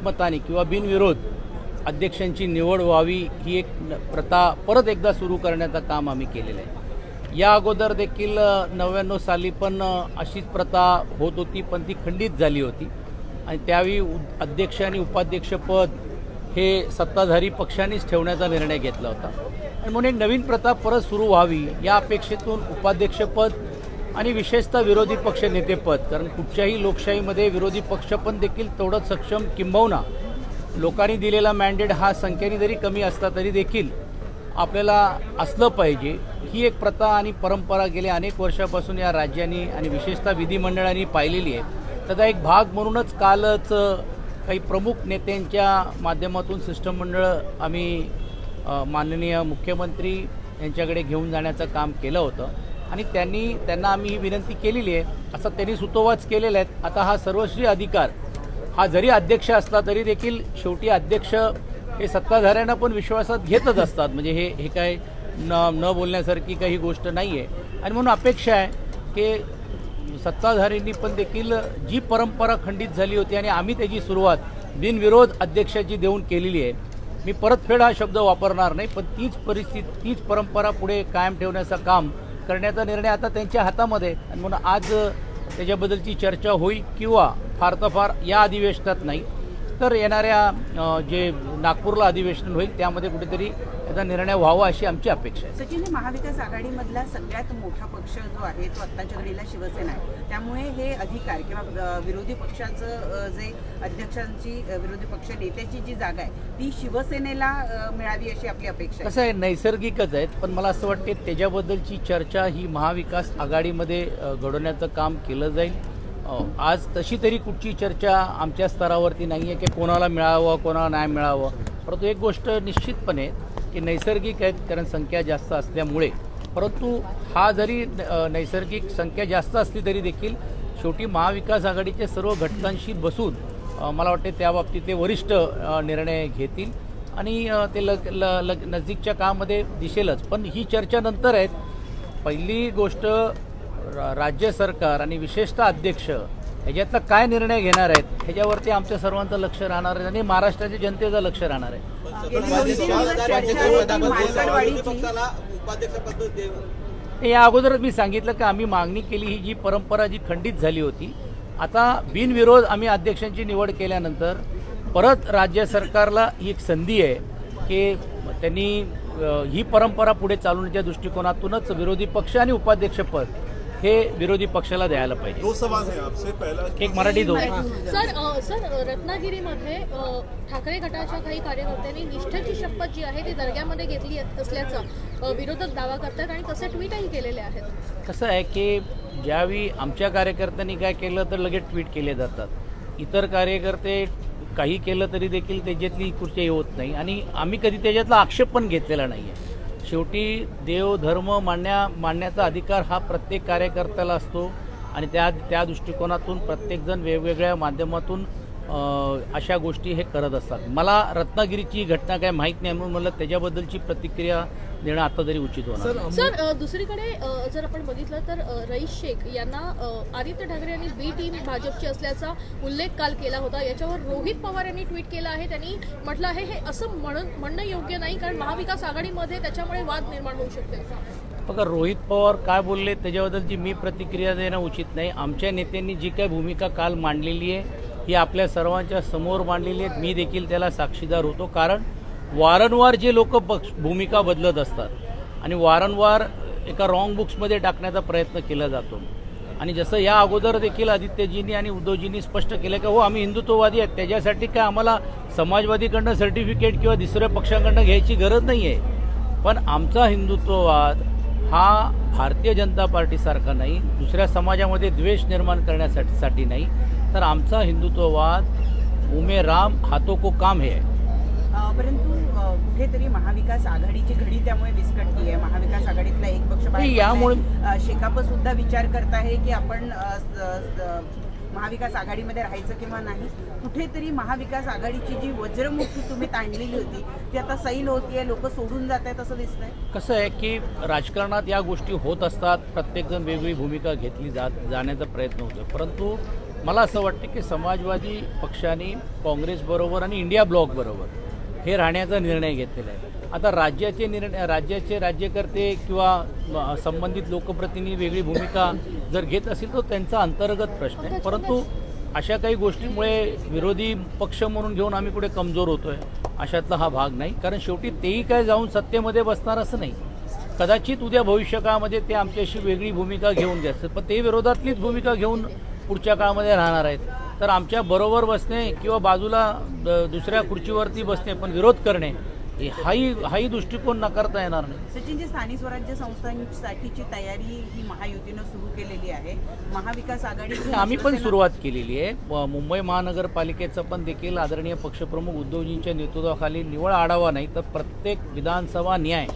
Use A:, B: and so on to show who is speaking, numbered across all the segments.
A: एकमताने किंवा बिनविरोध अध्यक्षांची निवड व्हावी ही एक प्रथा परत एकदा सुरू करण्याचं काम आम्ही केलेलं आहे. या अगोदर देखील नव्याण्णव साली पण अशीच प्रथा होत होती पण ती खंडित झाली होती. आणि त्यावेळी अध्यक्ष आणि उपाध्यक्षपद हे सत्ताधारी पक्षानेच ठेवण्याचा निर्णय घेतला होता. आणि म्हणून एक नवीन प्रथा परत सुरू व्हावी या अपेक्षेतून उपाध्यक्षपद आणि विशेषतः विरोधी पक्ष नेतेपद कारण कुठच्याही लोकशाहीमध्ये विरोधी पक्ष पण देखील तेवढंच सक्षम किंबहुना. लोकांनी दिलेला मॅन्डेट हा संख्येने जरी कमी असला तरी देखील आपल्याला असलं पाहिजे. ही एक प्रथा आणि परंपरा गेल्या अनेक वर्षापासून या राज्यांनी आणि विशेषतः विधिमंडळांनी पाहिलेली आहे. त्याचा एक भाग म्हणूनच कालच काही प्रमुख नेत्यांच्या माध्यमातून शिष्टमंडळ आम्ही माननीय मुख्यमंत्री यांच्याकडे घेऊन जाण्याचं काम केलं होतं. आणि त्यांनी त्यांना आम्ही ही विनंती केलेली आहे असा त्यांनी सुतोवाच केलेला आहे. आता हा सर्वश्री अधिकार हा जरी अध्यक्ष असला तरी देखील शेवटी अध्यक्ष हे सत्ताधाऱ्यांना पण विश्वासात घेतच असतात. म्हणजे हे हे काय न न बोलण्यासारखी काही गोष्ट नाही आहे आणि म्हणून अपेक्षा आहे की सत्ताधाऱ्यांनी पण देखील जी परंपरा खंडित झाली होती आणि आम्ही त्याची सुरुवात बिनविरोध अध्यक्षाची देऊन केलेली आहे मी परतफेड हा शब्द वापरणार नाही पण तीच परिस्थिती तीच परंपरा पुढे कायम ठेवण्याचं काम करण्याचा निर्णय आता त्यांच्या हातामध्ये. आणि म्हणून आज त्याच्याबद्दलची चर्चा होईल किंवा फार तर फार या अधिवेशनात नाही तर येणाऱ्या जे नागपूरला अधिवेशन होईल त्यामध्ये कुठेतरी याचा निर्णय व्हावा अशी आमची अपेक्षा आहे.
B: सचिन महाविकास आघाडीमधला सगळ्यात मोठा पक्ष जो आहे तो आत्ताच्या घडीला शिवसेना आहे. त्यामुळे हे अधिकार किंवा विरोधी पक्षाचं जे अध्यक्षांची विरोधी पक्ष नेत्याची जी जागा आहे ती शिवसेनेला मिळावी अशी आपली अपेक्षा
A: कसं आहे नैसर्गिकच आहेत पण मला असं वाटते त्याच्याबद्दलची चर्चा ही महाविकास आघाडीमध्ये घडवण्याचं काम केलं जाईल. आज तशी तरी कुठची चर्चा आमच्या स्तरावरती नाही आहे की कोणाला मिळावं कोणाला नाही मिळावं. परंतु एक गोष्ट निश्चितपणे की नैसर्गिक आहेत कारण संख्या जास्त असल्यामुळे परंतु हा जरी नैसर्गिक संख्या जास्त असली तरी देखील शेवटी महाविकास आघाडीच्या सर्व घटकांशी बसून मला वाटते त्या बाबतीत ते वरिष्ठ निर्णय घेतील. आणि ते लग ल लग नजीकच्या कामामध्ये दिसेलच. पण ही चर्चा नंतर आहेत. पहिली गोष्ट राज्य सरकार आणि विशेषतः अध्यक्ष ह्याच्यातला काय निर्णय घेणार आहेत ह्याच्यावरती आमच्या सर्वांचं लक्ष राहणार आहे आणि महाराष्ट्राच्या जनतेचं लक्ष राहणार आहे. हे या अगोदरच मी सांगितलं की आम्ही मागणी केली ही जी परंपरा जी खंडित झाली होती आता बिनविरोध आम्ही अध्यक्षांची निवड केल्यानंतर परत राज्य सरकारला ही एक संधी आहे की त्यांनी ही परंपरा पुढे चालवण्याच्या दृष्टिकोनातूनच विरोधी पक्ष आणि उपाध्यक्षपद हे विरोधी पक्षाला द्यायला पाहिजे.
C: दो सवाल हैं आपसे पहला
A: एक मराठी दोन
D: सर अ, सर रत्नागिरीमध्ये अ, ठाकरे गटाच्या काही कार्यकर्त्यांनी निष्ठेची शपथ जी आहे ती दर्ग्यामध्ये घेतली असल्याचा अ, विरोधक दावा करतात आणि तसे ट्विटही केलेले आहेत.
A: कसं आहे की ज्यावेळी आमच्या कार्यकर्त्यांनी काय केलं तर लगेच ट्विट केले जातात. इतर कार्यकर्ते काही केलं तरी देखील त्याच्यातली कुठच्याही होत नाही. आणि आम्ही कधी त्याच्यातला आक्षेप पण घेतलेला नाही आहे शेवटी देव धर्म मांडण्या मांडण्याचा अधिकार हा प्रत्येक कार्यकर्त्याला असतो. आणि त्या त्या दृष्टिकोनातून प्रत्येकजण वेगवेगळ्या माध्यमातून अशा गोष्टी हे करत असतात. मला रत्नागिरीची घटना काय माहीत नाही म्हणून मला त्याच्याबद्दलची प्रतिक्रिया देणं आता तरी उचित होणार.
D: सर दुसरीकडे जर आपण बघितलं तर रईस शेख यांना आदित्य ठाकरे यांनी बी टीम भाजपची असल्याचा उल्लेख काल केला होता. याच्यावर रोहित पवार यांनी ट्विट केलं आहे. त्यांनी म्हटलं आहे हे असं म्हणून म्हणणं योग्य नाही कारण महाविकास आघाडीमध्ये त्याच्यामुळे वाद निर्माण होऊ शकते.
A: बघा रोहित पवार काय बोलले त्याच्याबद्दलची मी प्रतिक्रिया देणं उचित नाही. आमच्या नेत्यांनी जी काय भूमिका काल मांडलेली आहे ही आपल्या सर्वांच्या समोर मांडलेली आहेत. मी देखील त्याला साक्षीदार होतो. कारण वारंवार जे लोक पक्ष भूमिका बदलत असतात आणि वारंवार एका रॉंग बुक्समध्ये टाकण्याचा प्रयत्न केला जातो. आणि जसं या अगोदर देखील आदित्यजींनी आणि उद्धवजींनी स्पष्ट केलं की हो आम्ही हिंदुत्ववादी आहेत. त्याच्यासाठी काय आम्हाला समाजवादीकडनं सर्टिफिकेट किंवा दुसऱ्या पक्षाकडनं घ्यायची गरज नाही आहे पण आमचा हिंदुत्ववाद हा भारतीय जनता पार्टीसारखा नाही. दुसऱ्या समाजामध्ये द्वेष निर्माण करण्यासाठी साठी नाही. तर आमचा हिंदुत्ववाद उमे राम हातो को काम हे आहे.
B: परंतु कुठेतरी महाविकास आघाडीची घडी त्यामुळे विस्कटली आहे. महाविकास आघाडीतला एक पक्ष
A: यामुळे-
B: शेकाप सुद्धा विचार करत आहे की आपण महाविकास आघाडीमध्ये राहायचं किंवा नाही. कुठेतरी महाविकास आघाडीची जी वज्रमुठी तुम्ही ताणलेली होती ती आता सैल होतीये लोक सोडून जात आहेत असं दिसतंय.
A: कसं आहे की राजकारणात या गोष्टी होत असतात प्रत्येकजण वेगळी भूमिका घेतली जात जाण्याचा प्रयत्न होतो परंतु मला असं वाटतं की समाजवादी पक्षाने काँग्रेसबरोबर आणि इंडिया ब्लॉकबरोबर हे राहण्याचा निर्णय घेतलेला आहे. आता राज्याचे निर्णय राज्याचे राज्यकर्ते किंवा संबंधित लोकप्रतिनिधी वेगळी भूमिका जर घेत असतील तर त्यांचा अंतर्गत प्रश्न आहे. परंतु अशा काही गोष्टींमुळे विरोधी पक्ष म्हणून घेऊन आम्ही कुठे कमजोर होतोय अशातला हा भाग नाही. कारण शेवटी तेही काय जाऊन सत्तेमध्ये बसणार असं नाही. कदाचित उद्या भविष्यकाळामध्ये ते आमच्याशी वेगळी भूमिका घेऊन घ्यायचं पण ते विरोधातलीच भूमिका घेऊन पुढच्या काळामध्ये राहणार आहेत. तर आमच्या बरोबर बसणे किंवा बाजूला द- दुसऱ्या खुर्चीवरती बसणे पण विरोध करणे हे- हाही हाही दृष्टिकोन नाकारता येणार नाही.
B: सचिनजी स्थानिक स्वराज्य संस्थांसाठीची तयारी ही महायुतीनं सुरू केलेली आहे. महाविकास आघाडी
A: आम्ही पण सुरुवात केलेली आहे. मुंबई महानगरपालिकेचा पण देखील आदरणीय पक्षप्रमुख उद्धवजींच्या नेतृत्वाखाली निवळ आढावा नाही तर प्रत्येक विधानसभा न्याय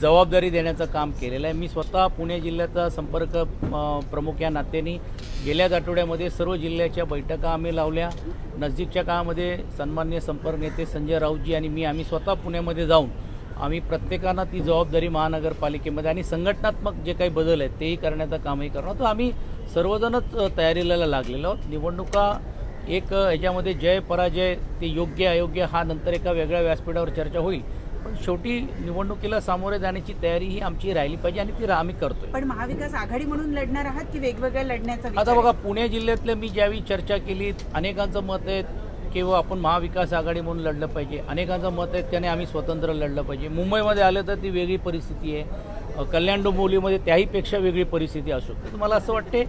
A: जबाबदारी देण्याचं काम केलेलं आहे. मी स्वतः पुणे जिल्ह्याचा संपर्क प्रमुख या नात्याने गेल्याच आठवड्यामध्ये सर्व जिल्ह्याच्या बैठका आम्ही लावल्या. नजदीकच्या काळामध्ये सन्मान्य संपर्क नेते संजय राऊतजी आणि मी आम्ही स्वतः पुण्यामध्ये जाऊन आम्ही प्रत्येकानं ती जबाबदारी महानगरपालिकेमध्ये आणि संघटनात्मक जे काही बदल आहेत तेही करण्याचं कामही करणार तर आम्ही सर्वजणच तयारीला लागलेलो आहोत. निवडणुका एक याच्यामध्ये ह्याच्यामध्ये जय पराजय ते योग्य अयोग्य हा नंतर एका वेगळ्या व्यासपीठावर चर्चा होईल. पण शेवटी निवडणुकीला सामोरे जाण्याची तयारी ही आमची राहिली पाहिजे आणि ती आम्ही करतोय.
B: पण महाविकास आघाडी म्हणून लढणार आहात की वेगवेगळ्या लढण्याचा
A: आता? बघा पुणे जिल्ह्यातलं मी ज्यावेळी चर्चा केली अनेकांचं मत आहे किंवा आपण महाविकास आघाडी म्हणून लढलं पाहिजे. अनेकांचं मत आहे त्याने आम्ही स्वतंत्र लढलं पाहिजे. मुंबईमध्ये आलं तर ती वेगळी परिस्थिती आहे. कल्याण डोंबिवलीमध्ये त्याहीपेक्षा वेगळी परिस्थिती असू तर मला असं वाटते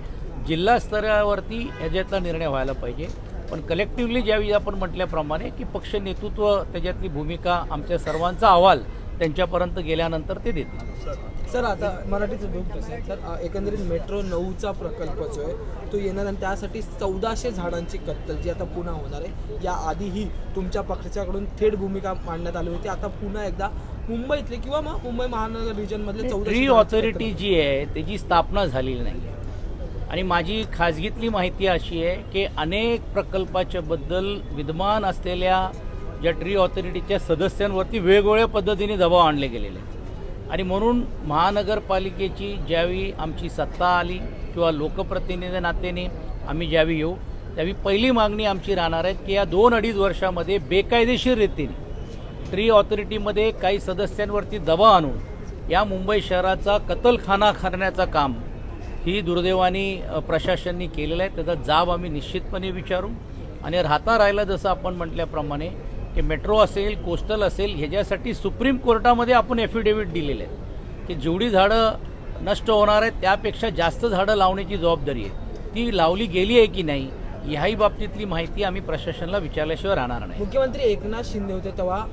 A: जिल्हा स्तरावरती ह्याच्यातला निर्णय व्हायला पाहिजे. पण कलेक्टिव्हली ज्यावेळी आपण म्हटल्याप्रमाणे की पक्ष नेतृत्व त्याच्यातली भूमिका आमच्या सर्वांचा अहवाल त्यांच्यापर्यंत गेल्यानंतर ते देतील.
C: सर आता मराठीचं दोन प्रश्न आहेत. सर एकंदरीत मेट्रो नऊचा प्रकल्प जो आहे तो येणार आणि त्यासाठी चौदाशे झाडांची कत्तल जी आता पुन्हा होणार आहे या आधीही तुमच्या पक्षाकडून थेट भूमिका मांडण्यात आली होती. आता पुन्हा एकदा मुंबईतले किंवा मग मुंबई महानगर रिजनमधले झाडांची
A: ऑथॉरिटी. जी आहे त्याची स्थापना झालेली नाही आणि माझी खाजगीतली माहिती अशी आहे की अनेक प्रकल्पाच्या बद्दल विद्यमान असलेल्या ज्या ट्री ऑथॉरिटीच्या सदस्यांवरती वेगवेगळ्या पद्धतीने दबाव आणले गेलेले आहेत. आणि म्हणून महानगरपालिकेची ज्यावेळी आमची सत्ता आली किंवा लोकप्रतिनिधी नात्याने आम्ही ज्यावेळी येऊ त्यावेळी पहिली मागणी आमची राहणार आहे की या दोन अडीच वर्षामध्ये बेकायदेशीर रीतीने ट्री ऑथॉरिटीमध्ये काही सदस्यांवरती दबाव आणून या मुंबई शहराचा कतलखाना करण्याचं काम ही दुर्दैवानी अ, प्रशासनाने केलेलं आहे. त्याचा जाब आम्ही निश्चितपणे विचारू. आणि राहता राहिला जसं आपण म्हटल्याप्रमाणे की मेट्रो असेल कोस्टल असेल ह्याच्यासाठी सुप्रीम कोर्टामध्ये आपण ॲफिडेव्हिट दिलेले आहेत. की जेवढी झाडं नष्ट होणार आहेत त्यापेक्षा जास्त झाडं लावण्याची जबाबदारी आहे. ती लावली गेली आहे की नाही ह्याही बाबतीतली माहिती आम्ही प्रशासनाला विचारल्याशिवाय राहणार नाही.
C: मुख्यमंत्री एकनाथ शिंदे होते तेव्हा